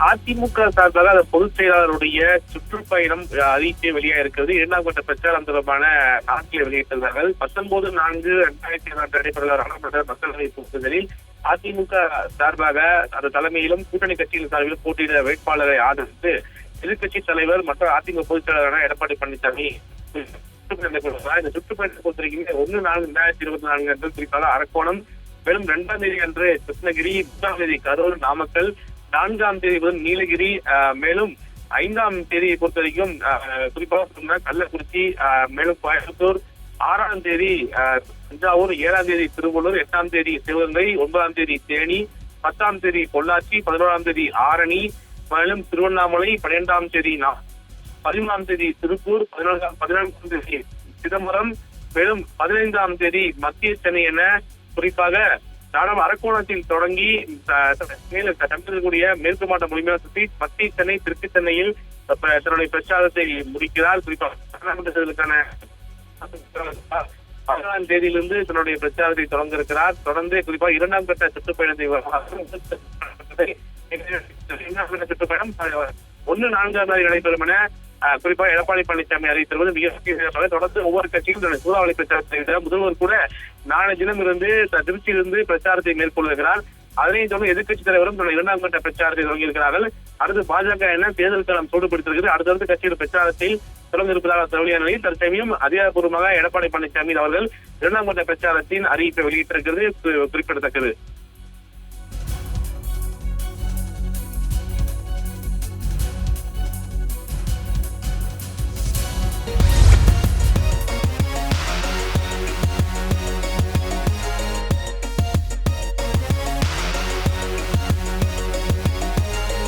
அதிமுக சார்பாக அந்த பொதுச் செயலாளருடைய சுற்றுப்பயணம் அஹ், அறிக்கை வெளியாக இருக்கிறது. இரண்டாம் கட்ட பிரச்சாரம் தொடர்பான ஆட்சியை வெளியிட்டிருந்தார்கள். பத்தொன்பது நான்கு இரண்டாயிரத்தி இருபத்தி நடைபெறுகிற மக்களவை தேர்தலில் அதிமுக சார்பாக அந்த தலைமையிலும் கூட்டணி கட்சியின் சார்பிலும் போட்டியிட வேட்பாளரை ஆதரித்து எதிர்க்கட்சி தலைவர் மற்றும் அதிமுக பொதுச் செயலாளரான எடப்பாடி பழனிசாமி இந்த சுற்றுப்பயணத்தை பொறுத்தவரைக்கும் ஒன்னு நாலு ரெண்டாயிரத்தி இருபத்தி நான்கு அன்று குறிப்பாக அரக்கோணம் மேலும் இரண்டாம் தேதி அன்று கிருஷ்ணகிரி மூன்றாம் தேதி கரூர் நாமக்கல் நான்காம் தேதி முதல் நீலகிரி மேலும் ஐந்தாம் தேதியை பொறுத்த வரைக்கும் குறிப்பாக சொன்னா கள்ளக்குறிச்சி மேலும் கோயம்புத்தூர் ஆறாம் தேதி தஞ்சாவூர் ஏழாம் தேதி திருவள்ளூர் எட்டாம் தேதி சிவகங்கை ஒன்பதாம் தேதி தேனி பத்தாம் தேதி பொள்ளாச்சி பதினோராம் தேதி ஆரணி மேலும் திருவண்ணாமலை பன்னிரெண்டாம் தேதி பதிமூணாம் தேதி திருப்பூர் பதினான்காம் பதினான்காம் தேதி சிதம்பரம் மேலும் பதினைந்தாம் தேதி மத்திய சென்னை என குறிப்பாக நாடம் அரக்கோணத்தில் தொடங்கி மேலும் தமிழகக்கூடிய மேற்கு மாவட்ட முழுமையாக சுற்றி மத்திய சென்னை தெற்கு சென்னையில் தன்னுடைய பிரச்சாரத்தை முடிக்கிறார் குறிப்பாக பதினாலாம் தேதியிலிருந்து தன்னுடைய பிரச்சாரத்தை தொடங்க இருக்கிறார் தொடர்ந்து குறிப்பாக இரண்டாம் கட்ட சுற்றுப்பயணத்தை இரண்டாம் கட்ட சுற்றுப்பயணம் ஒன்னு நான்காம் தேதி நடைபெறும் என குறிப்பாக எடப்பாடி பழனிசாமி அறிவித்திருப்பது மிக முக்கியமாக தொடர்ந்து ஒவ்வொரு கட்சியும் சூறாவளி பிரச்சாரத்தை முதல்வர் கூட நாளை தினம் இருந்து திருச்சியிலிருந்து பிரச்சாரத்தை மேற்கொள்கிறார். அதனைத் தொடர்ந்து எதிர்க்கட்சி தலைவரும் தன்னுடைய இரண்டாம் கட்ட பிரச்சாரத்தை தொடங்கியிருக்கிறார்கள் அடுத்து பாஜக என்ன தேர்தல் களம் சூடுபிடித்திருக்கிறது. அடுத்தடுத்து கட்சியின் பிரச்சாரத்தில் தொடர்ந்து இருப்பதாக தகவலியான நிலையில் தற்சமயம் அதிகாரப்பூர்வமாக எடப்பாடி பழனிசாமி அவர்கள் இரண்டாம் கட்ட பிரச்சாரத்தின் அறிவிப்பை வெளியிட்டிருக்கிறது. குறிப்பிடத்தக்கது.